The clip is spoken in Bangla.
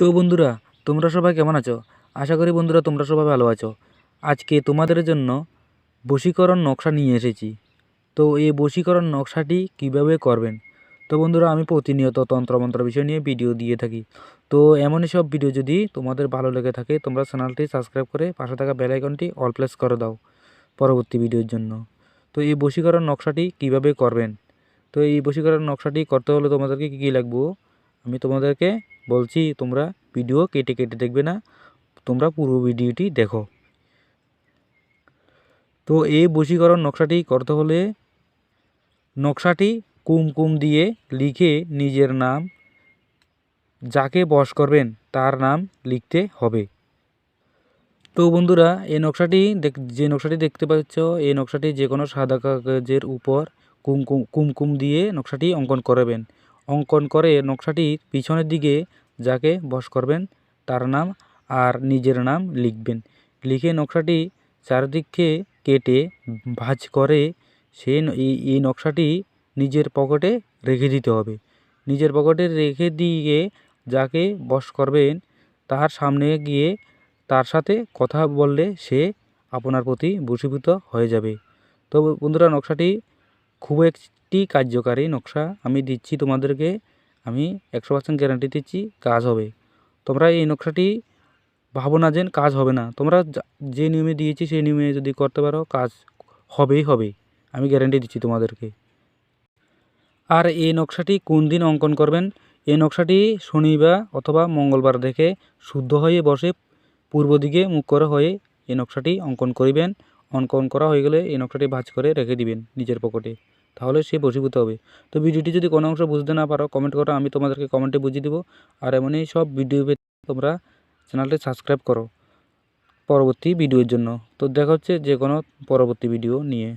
তো বন্ধুরা, তোমরা সবাই কেমন আছো? আশা করি বন্ধুরা তোমরা সবাই ভালো আছো। আজকে তোমাদের জন্য বশীকরণ নকশা নিয়ে এসেছি। তো এই বশীকরণ নকশাটি কীভাবে করবেন? তো বন্ধুরা, আমি প্রতিনিয়ত তন্ত্রমন্ত্র বিষয় নিয়ে ভিডিও দিয়ে থাকি। তো এমনই সব ভিডিও যদি তোমাদের ভালো লেগে থাকে, তোমরা চ্যানেলটি সাবস্ক্রাইব করে পাশে থাকা বেল আইকনটি অল প্লেস করে দাও পরবর্তী ভিডিওর জন্য। তো এই বশীকরণ নকশাটি কীভাবে করবেন? তো এই বশীকরণ নকশাটি করতে হলে তোমাদেরকে কী কী লাগবো? আমি তোমাদেরকে বলছি, তোমরা ভিডিও কেটে কেটে দেখবে না, তোমরা পুরো ভিডিওটি দেখো। তো এই বশীকরণ নকশাটি করতে হলে নকশাটি কুমকুম দিয়ে লিখে নিজের নাম, যাকে বস করবেন তার নাম লিখতে হবে। তো বন্ধুরা, এই নকশাটি দেখ, যে নকশাটি দেখতে পাচ্ছ, এই নকশাটি যে কোনো সাদা কাগজের উপর কুমকুম কুমকুম দিয়ে নকশাটি অঙ্কন করবেন। অঙ্কন করে নকশাটির পিছনের দিকে যাকে বশ করবেন, তার নাম আর নিজের নাম লিখবেন। লিখে নকশাটি চারদিকে কেটে ভাঁজ করে সে এই নকশাটি নিজের পকেটে রেখে দিতে হবে। নিজের পকেটে রেখে দিয়ে যাকে বস করবেন, তার সামনে গিয়ে তার সাথে কথা বললে সে আপনার প্রতি বশীভূত হয়ে যাবে। তো বন্ধুরা, নকশাটি খুব একটি কার্যকারী নকশা আমি দিচ্ছি তোমাদেরকে, আমি একশো পার্সেন্ট গ্যারান্টি দিচ্ছি, কাজ হবে। তোমরা এই নকশাটি ভাবো না যেন কাজ হবে না। তোমরা যে নিয়মে দিয়েছি সেই নিয়মে যদি করতে পারো, কাজ হবেই হবে। আমি গ্যারান্টি দিচ্ছি তোমাদেরকে। আর এই নকশাটি কোন দিন অঙ্কন করবেন? এই নকশাটি শনিবার অথবা মঙ্গলবার দেখে শুদ্ধ হয়ে বসে পূর্ব দিকে মুখ করে হয়ে এই নকশাটি অঙ্কন করিবেন। অঙ্কন করা হয়ে গেলে এই নকশাটি ভাঁজ করে রেখে দিবেন নিজের পকেটে। তাহলে সে বসীভূত হবে। তো ভিডিওটি যদি কোনো অংশ বুঝতে না পারো কমেন্ট করো, আমি তোমাদেরকে কমেন্টে বুঝিয়ে দেবো। আর এমনই সব ভিডিও তোমরা চ্যানেলটি সাবস্ক্রাইব করো পরবর্তী ভিডিওর জন্য। তো দেখা হচ্ছে যে কোনো পরবর্তী ভিডিও নিয়ে।